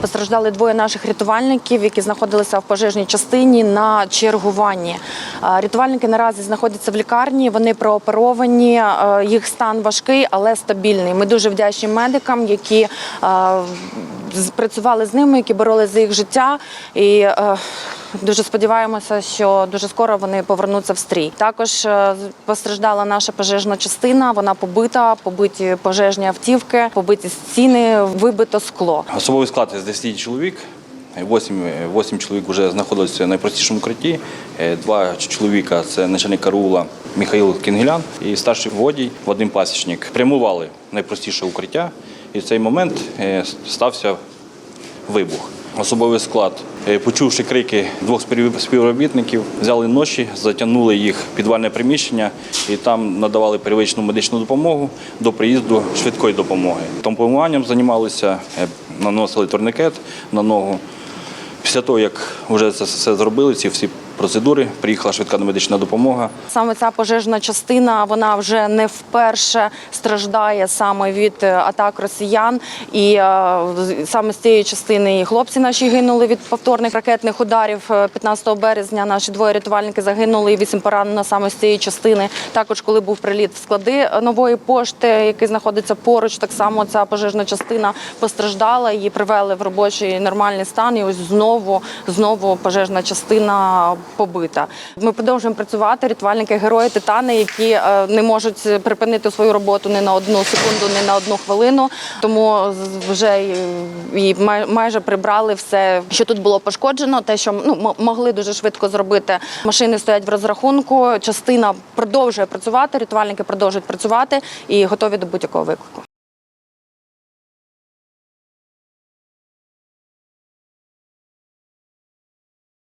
Постраждали двоє наших рятувальників, які знаходилися в пожежній частині на чергуванні. Рятувальники наразі знаходяться в лікарні. Вони прооперовані. Їх стан важкий, але стабільний. Ми дуже вдячні медикам, які працювали з ними, які боролися за їх життя. І е, дуже сподіваємося, що дуже скоро вони повернуться в стрій. Також е, постраждала наша пожежна частина. Вона побита, побиті пожежні автівки, побиті стіни, вибито скло. Особовий склад з 10 чоловік. 8, 8 чоловік вже знаходилися в найпростішому укритті. Е, Два чоловіка це начальник караула Михайло Кінгелян і старший водій Вадим Пасічник. Прямували найпростіше укриття, і в цей момент е, стався вибух. Особовий склад, е, почувши крики двох співробітників, взяли ноші, затягнули їх в підвальне приміщення і там надавали первичну медичну допомогу до приїзду швидкої допомоги. Тампонуванням займалися, е, наносили турникет на ногу. Після того, як вже це все зробили, ці всі процедури, приїхала швидка медична допомога. Саме ця пожежна частина вона вже не вперше страждає саме від е, атак росіян. І е, саме з цієї частини і хлопці наші гинули від повторних ракетних ударів. Е, 15 березня наші двоє рятувальники загинули і вісім поранено саме з цієї частини. Також, коли був приліт в склади е, нової пошти, який знаходиться поруч, так само ця пожежна частина постраждала. Її привели в робочий нормальний стан. І ось знову знову пожежна частина побита. Ми продовжуємо працювати. Рятувальники герої титани, які е, не можуть припинити свою роботу ні на одну секунду, ні на одну хвилину. Тому вже і майже прибрали все, що тут було пошкоджено. Те, що ну могли дуже швидко зробити. Машини стоять в розрахунку. Частина продовжує працювати. Рятувальники продовжують працювати і готові до будь-якого виклику.